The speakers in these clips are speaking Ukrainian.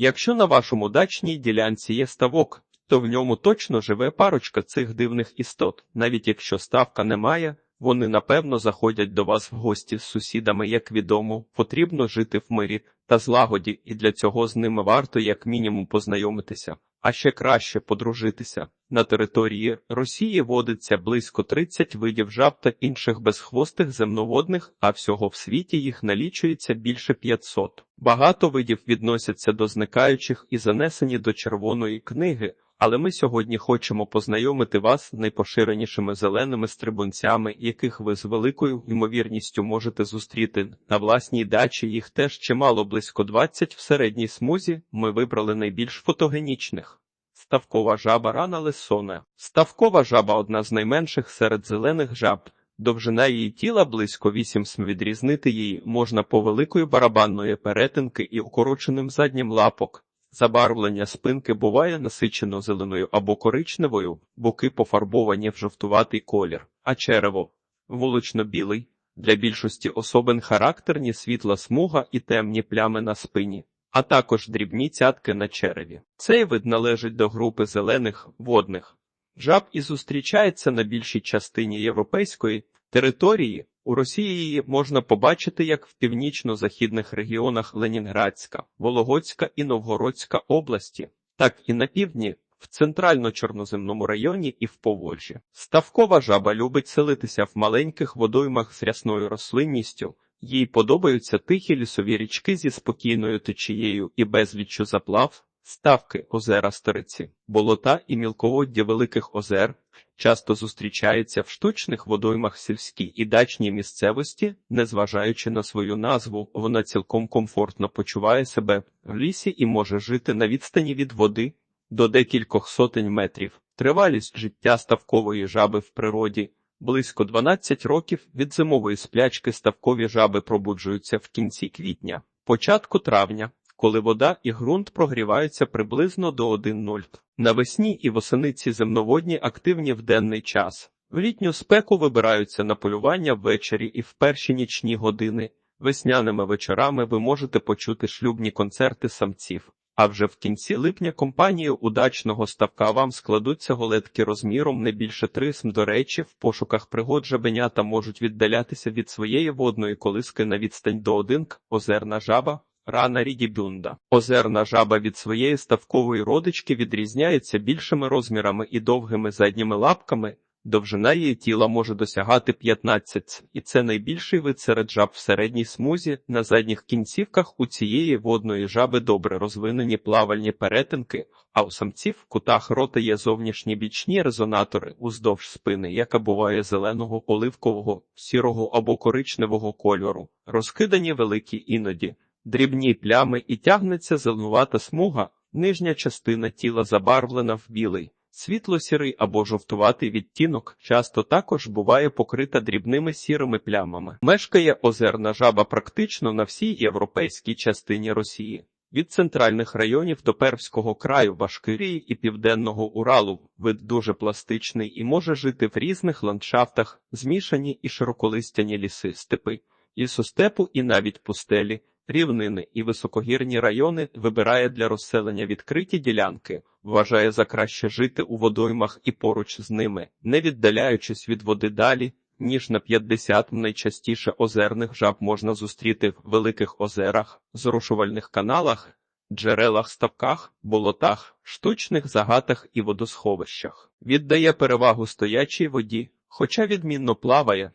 Якщо на вашому дачній ділянці є ставок, то в ньому точно живе парочка цих дивних істот. Навіть якщо ставка немає, вони напевно заходять до вас в гості з сусідами, як відомо, потрібно жити в мирі та злагоді, і для цього з ними варто як мінімум познайомитися, а ще краще подружитися. На території Росії водиться близько 30 видів жаб та інших безхвостих земноводних, а всього в світі їх налічується більше 500. Багато видів відносяться до зникаючих і занесені до червоної книги. Але ми сьогодні хочемо познайомити вас з найпоширенішими зеленими стрибунцями, яких ви з великою ймовірністю можете зустріти на власній дачі. Їх теж чимало близько 20 в середній смузі. Ми вибрали найбільш фотогенічних. Ставкова жаба рана лесона. Ставкова жаба одна з найменших серед зелених жаб. Довжина її тіла близько 8 см. Відрізнити її можна по великої барабанної перетинки і укороченим заднім лапок. Забарвлення спинки буває насичено зеленою або коричневою, боки пофарбовані в жовтуватий колір, а черево вулично-білий. Для більшості особин характерні світла смуга і темні плями на спині, а також дрібні цятки на череві. Цей вид належить до групи зелених водних жаб і зустрічається на більшій частині європейської території. У Росії її можна побачити як в північно-західних регіонах Ленінградська, Вологодська і Новгородська області, так і на півдні, в центрально-чорноземному районі і в Поволжі. Ставкова жаба любить селитися в маленьких водоймах з рясною рослинністю. Їй подобаються тихі лісові річки зі спокійною течією і безліччю заплав, ставки, озера Стариці, болота і мілководдя великих озер, часто зустрічається в штучних водоймах сільській і дачній місцевості, незважаючи на свою назву, вона цілком комфортно почуває себе в лісі і може жити на відстані від води до декількох сотень метрів. Тривалість життя ставкової жаби в природі близько 12 років від зимової сплячки ставкові жаби пробуджуються в кінці квітня, початку травня. Коли вода і ґрунт прогріваються приблизно до 1,0. Навесні і восени ці земноводні активні в денний час. В літню спеку вибираються на полювання ввечері і в перші нічні години. Весняними вечорами ви можете почути шлюбні концерти самців. А вже в кінці липня компанією удачного ставка вам складуться голетки розміром не більше 3 см. До речі, в пошуках пригод жабенята можуть віддалятися від своєї водної колиски на відстань до 1 к. озерна жаба. Рана рідібюнда. Озерна жаба від своєї ставкової родички відрізняється більшими розмірами і довгими задніми лапками. Довжина її тіла може досягати 15, і це найбільший вид серед жаб в середній смузі. На задніх кінцівках у цієї водної жаби добре розвинені плавальні перетинки, а у самців в кутах рота є зовнішні бічні резонатори уздовж спини, яка буває зеленого, оливкового, сірого або коричневого кольору, розкидані великі іноді дрібні плями і тягнеться зеленувата смуга, нижня частина тіла забарвлена в білий, світло-сірий або жовтуватий відтінок, часто також буває покрита дрібними сірими плямами. Мешкає озерна жаба практично на всій європейській частині Росії. Від центральних районів до Пермського краю, Башкирії і Південного Уралу вид дуже пластичний і може жити в різних ландшафтах, змішані і широколистяні ліси, степи, лісостепу і навіть пустелі рівнини і високогірні райони вибирає для розселення відкриті ділянки, вважає за краще жити у водоймах і поруч з ними, не віддаляючись від води далі, ніж на 50 найчастіше озерних жаб можна зустріти в великих озерах, зрушувальних каналах, джерелах, ставках, болотах, штучних загатах і водосховищах. Віддає перевагу стоячій воді, хоча відмінно плаває.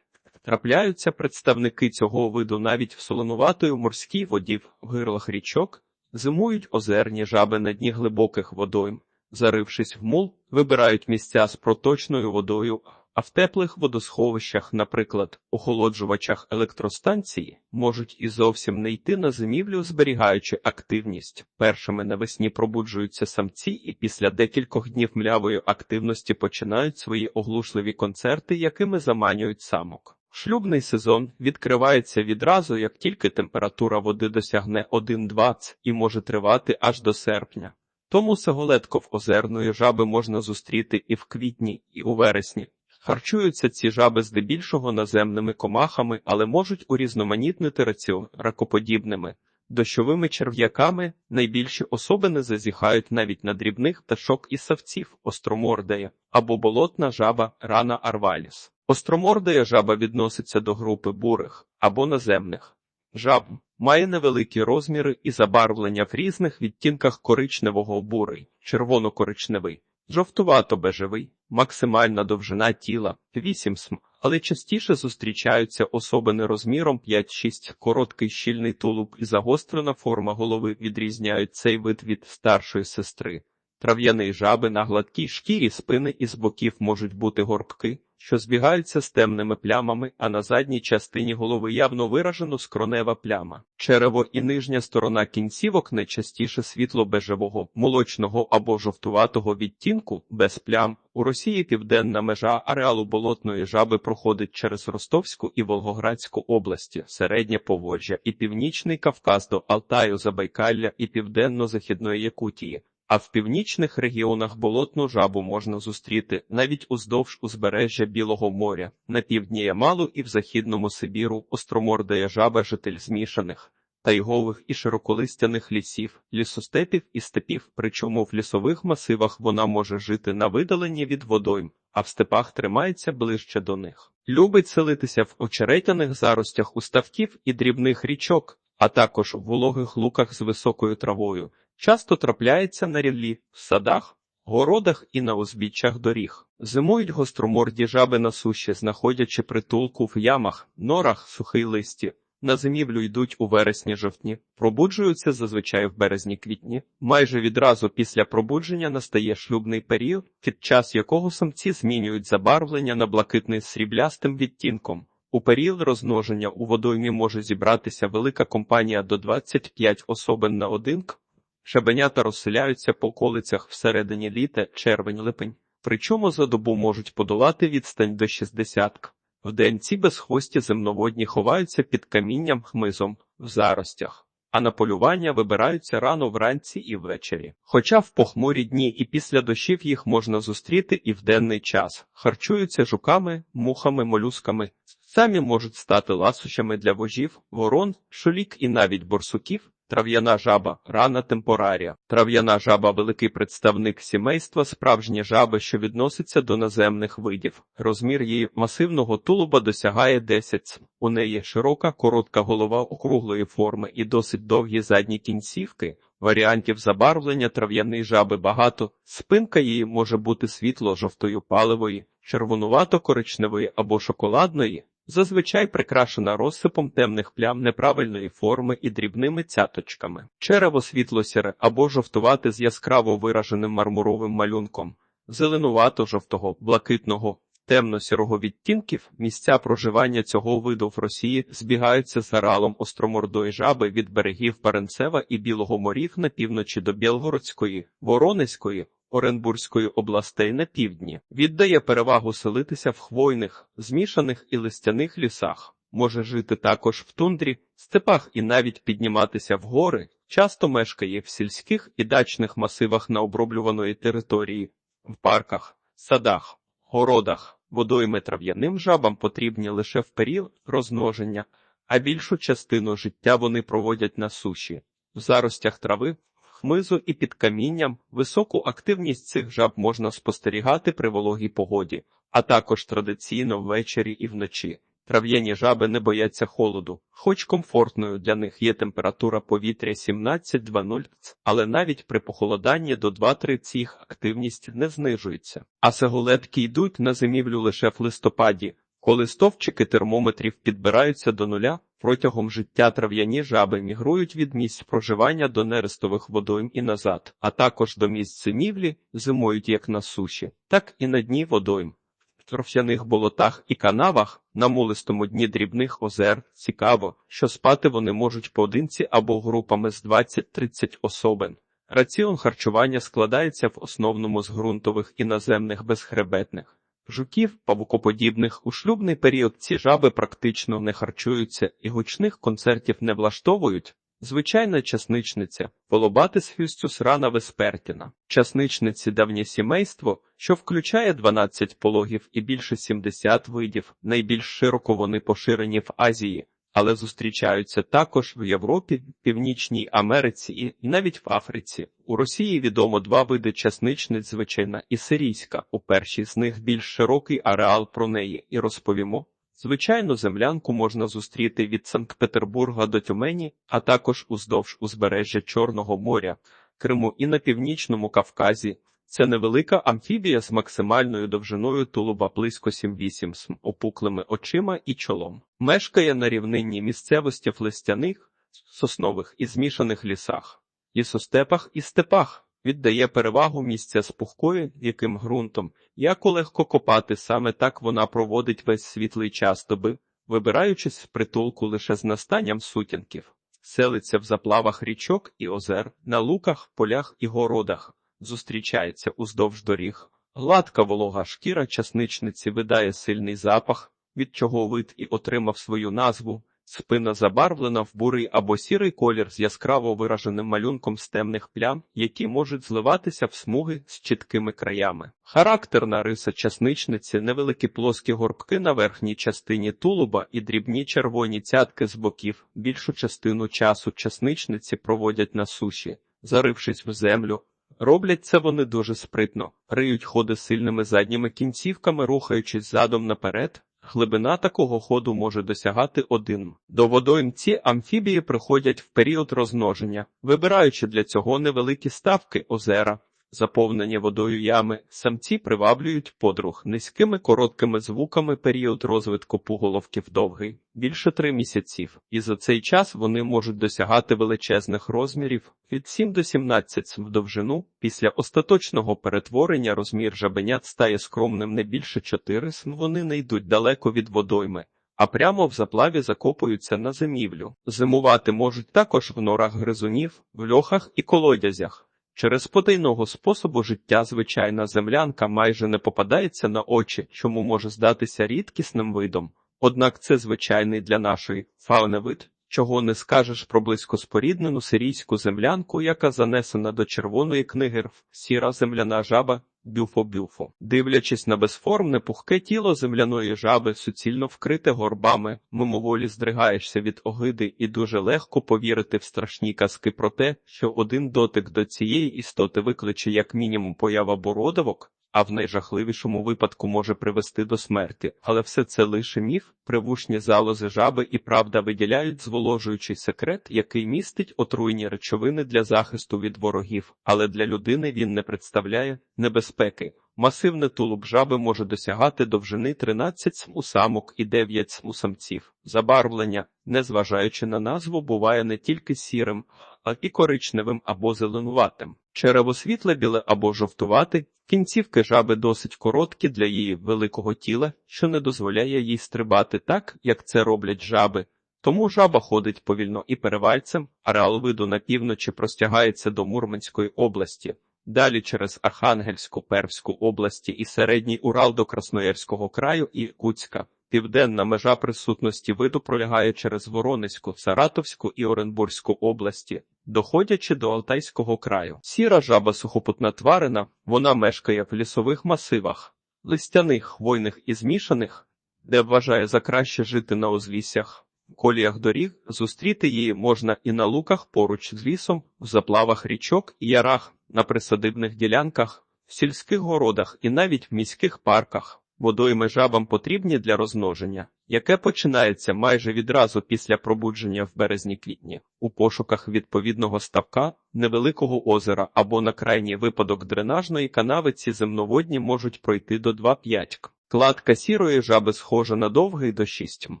Трапляються представники цього виду навіть в солонуватої морській воді в гирлах річок, зимують озерні жаби на дні глибоких водойм, зарившись в мул, вибирають місця з проточною водою, а в теплих водосховищах, наприклад, охолоджувачах електростанції, можуть і зовсім не йти на зимівлю, зберігаючи активність. Першими навесні пробуджуються самці, і після декількох днів млявої активності починають свої оглушливі концерти, якими заманюють самок. Шлюбний сезон відкривається відразу, як тільки температура води досягне 1,20 і може тривати аж до серпня. Тому сеголетков озерної жаби можна зустріти і в квітні, і у вересні. Харчуються ці жаби здебільшого наземними комахами, але можуть урізноманітнити раціон ракоподібними. дощовими черв'яками, найбільші особини зазіхають навіть на дрібних пташок і савців остромордея або болотна жаба рана арваліс. Остромордея жаба відноситься до групи бурих або наземних. Жаб має невеликі розміри і забарвлення в різних відтінках коричневого бурий, червоно-коричневий, жовтувато-бежевий, максимальна довжина тіла 8 см, але частіше зустрічаються особини розміром 5-6, короткий щільний тулуб і загострена форма голови відрізняють цей вид від старшої сестри. Трав'яний жаби на гладкій шкірі спини і з боків можуть бути горбки, що збігаються з темними плямами, а на задній частині голови явно виражено скронева пляма. Черево і нижня сторона кінцівок найчастіше світло-бежевого, молочного або жовтуватого відтінку, без плям. У Росії південна межа ареалу болотної жаби проходить через Ростовську і Волгоградську області, середнє Поволжя і Північний Кавказ до Алтаю, Забайкалля і Південно-Західної Якутії. А в північних регіонах болотну жабу можна зустріти навіть уздовж узбережжя Білого моря, на півдні Ямалу і в західному Сибіру остромордая жаба житель змішаних, тайгових і широколистяних лісів, лісостепів і степів, причому в лісових масивах вона може жити на видаленні від водойм, а в степах тримається ближче до них. Любить селитися в очеретяних заростях у ставків і дрібних річок, а також в вологих луках з високою травою. Часто трапляється на ріллі, в садах, городах і на узбіччях доріг. Зимують гостроморді жаби на суші, знаходячи притулку в ямах, норах, сухий листі. На зимівлю йдуть у вересні-жовтні, пробуджуються зазвичай в березні-квітні. Майже відразу після пробудження настає шлюбний період, під час якого самці змінюють забарвлення на блакитний з сріблястим відтінком. У період розмноження у водоймі може зібратися велика компанія до 25 особин на одинк. Шабенята розселяються по околицях всередині літа, червень-липень, причому за добу можуть подолати відстань до 60 Вдень ці безхвості земноводні ховаються під камінням хмизом в заростях, а на полювання вибираються рано вранці і ввечері. Хоча в похмурі дні і після дощів їх можна зустріти і в денний час, харчуються жуками, мухами, молюсками, самі можуть стати ласощами для вожів, ворон, шолік і навіть борсуків. Трав'яна жаба рана темпорарія. Трав'яна жаба великий представник сімейства справжні жаби, що відноситься до наземних видів. Розмір її масивного тулуба досягає 10 см. У неї широка, коротка голова округлої форми і досить довгі задні кінцівки. Варіантів забарвлення трав'яної жаби багато. Спинка її може бути світло-жовтою паливої, червонувато-коричневої або шоколадної. Зазвичай прикрашена розсипом темних плям неправильної форми і дрібними цяточками. Черево світло-сіре або жовтувате з яскраво вираженим мармуровим малюнком, зеленувато-жовтого, блакитного, темно-сірого відтінків. Місця проживання цього виду в Росії збігаються з аралом остромордої жаби від берегів Баренцева і Білого морів на півночі до Білгородської, Воронезької, Оренбурзької областей на півдні, віддає перевагу селитися в хвойних, змішаних і листяних лісах, може жити також в тундрі, степах і навіть підніматися в гори, часто мешкає в сільських і дачних масивах на оброблюваної території, в парках, садах, городах, водойми трав'яним жабам потрібні лише в період розмноження, а більшу частину життя вони проводять на суші, в заростях трави хмизу і під камінням високу активність цих жаб можна спостерігати при вологій погоді, а також традиційно ввечері і вночі. Трав'яні жаби не бояться холоду, хоч комфортною для них є температура повітря 17-20, але навіть при похолоданні до 2-3 їх активність не знижується. А сегулетки йдуть на зимівлю лише в листопаді, коли стовпчики термометрів підбираються до нуля, протягом життя трав'яні жаби мігрують від місць проживання до нерестових водойм і назад, а також до місць зимівлі, зимують як на суші, так і на дні водойм. В торф'яних болотах і канавах, на мулистому дні дрібних озер, цікаво, що спати вони можуть поодинці або групами з 20-30 особин. Раціон харчування складається в основному з ґрунтових і наземних безхребетних. Жуків, павукоподібних у шлюбний період ці жаби практично не харчуються і гучних концертів не влаштовують. Звичайна часничниця, полобатис фюстюс рана веспертіна. Часничниці давнє сімейство, що включає 12 пологів і більше 70 видів. Найбільш широко вони поширені в Азії, але зустрічаються також в Європі, Північній Америці і навіть в Африці. У Росії відомо два види часничниць звичайна і сирійська. У першій з них більш широкий ареал про неї і розповімо. Звичайно, землянку можна зустріти від Санкт-Петербурга до Тюмені, а також уздовж узбережжя Чорного моря, Криму і на північному Кавказі. Це невелика амфібія з максимальною довжиною тулуба близько 7-8 см, опуклими очима і чолом. Мешкає на рівнинній місцевості в листяних, соснових і змішаних лісах, лісостепах і степах. Віддає перевагу місця з пухкою, яким ґрунтом, як легко копати, саме так вона проводить весь світлий час доби, вибираючись з притулку лише з настанням сутінків, селиться в заплавах річок і озер, на луках, полях і городах, зустрічається уздовж доріг. Гладка волога шкіра часничниці видає сильний запах, від чого вид і отримав свою назву. Спина забарвлена в бурий або сірий колір з яскраво вираженим малюнком з темних плям, які можуть зливатися в смуги з чіткими краями. Характерна риса часничниці невеликі плоскі горбки на верхній частині тулуба і дрібні червоні цятки з боків. Більшу частину часу часничниці проводять на суші, зарившись в землю. Роблять це вони дуже спритно, риють ходи сильними задніми кінцівками, рухаючись задом наперед. Глибина такого ходу може досягати один. До водоймці амфібії приходять в період розмноження, вибираючи для цього невеликі ставки озера, заповнені водою ями, самці приваблюють подруг низькими короткими звуками період розвитку пуголовків довгий, більше три місяців, і за цей час вони можуть досягати величезних розмірів від 7 до 17 см в довжину. Після остаточного перетворення розмір жабенят стає скромним не більше 4 см, вони не йдуть далеко від водойми. А прямо в заплаві закопуються на зимівлю. Зимувати можуть також в норах гризунів, в льохах і колодязях. Через потайного способу життя звичайна землянка майже не попадається на очі, чому може здатися рідкісним видом. Однак це звичайний для нашої фауни вид, чого не скажеш про близькоспоріднену сирійську землянку, яка занесена до червоної книги РФ, сіра земляна жаба. Бюфо-бюфо. Дивлячись на безформне пухке тіло земляної жаби, суцільно вкрите горбами, мимоволі здригаєшся від огиди і дуже легко повірити в страшні казки про те, що один дотик до цієї істоти викличе як мінімум поява бородавок, а в найжахливішому випадку може привести до смерті. Але все це лише міф, привушні залози жаби і правда виділяють зволожуючий секрет, який містить отруйні речовини для захисту від ворогів, але для людини він не представляє небезпеки. Масивне тулуб жаби може досягати довжини 13 см у самок і 9 см у самців. Забарвлення, незважаючи на назву, буває не тільки сірим, а і коричневим або зеленуватим. Черево світле біле або жовтувате, кінцівки жаби досить короткі для її великого тіла, що не дозволяє їй стрибати так, як це роблять жаби. Тому жаба ходить повільно і перевальцем, ареал виду на півночі простягається до Мурманської області. Далі через Архангельську, Первську області і середній Урал до Красноярського краю і Куцька. Південна межа присутності виду пролягає через Воронезьку, Саратовську і Оренбурзьку області, доходячи до Алтайського краю. Сіра жаба сухопутна тварина, вона мешкає в лісових масивах, листяних, хвойних і змішаних, де вважає за краще жити на узліссях. Коліях доріг зустріти її можна і на луках поруч з лісом, в заплавах річок і ярах, на присадибних ділянках, в сільських городах і навіть в міських парках. Водойми жабам потрібні для розмноження, яке починається майже відразу після пробудження в березні-квітні, у пошуках відповідного ставка, невеликого озера або на крайній випадок дренажної канави ці земноводні можуть пройти до 2-5. Кладка сірої жаби схожа на довгий до 6 м.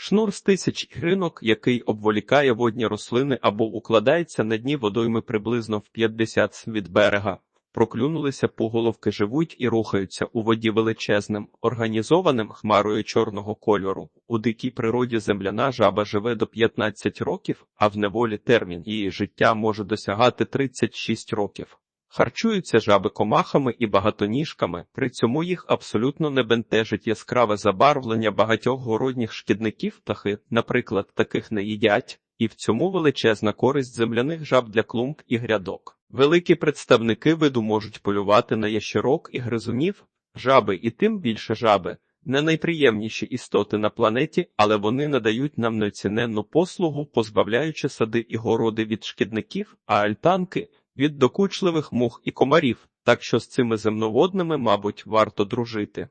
Шнур з тисяч гринок, який обволікає водні рослини або укладається на дні водойми приблизно в 50 від берега. Проклюнулися поголовки живуть і рухаються у воді величезним, організованим хмарою чорного кольору. У дикій природі земляна жаба живе до 15 років, а в неволі термін її життя може досягати 36 років. Харчуються жаби комахами і багатоніжками, при цьому їх абсолютно не бентежить яскраве забарвлення багатьох городніх шкідників птахи, наприклад, таких не їдять, і в цьому величезна користь земляних жаб для клумб і грядок. Великі представники виду можуть полювати на ящерок і гризунів, жаби і тим більше жаби, не найприємніші істоти на планеті, але вони надають нам неціненну послугу, позбавляючи сади і городи від шкідників, а альтанки від докучливих мух і комарів. Так що з цими земноводними, мабуть, варто дружити.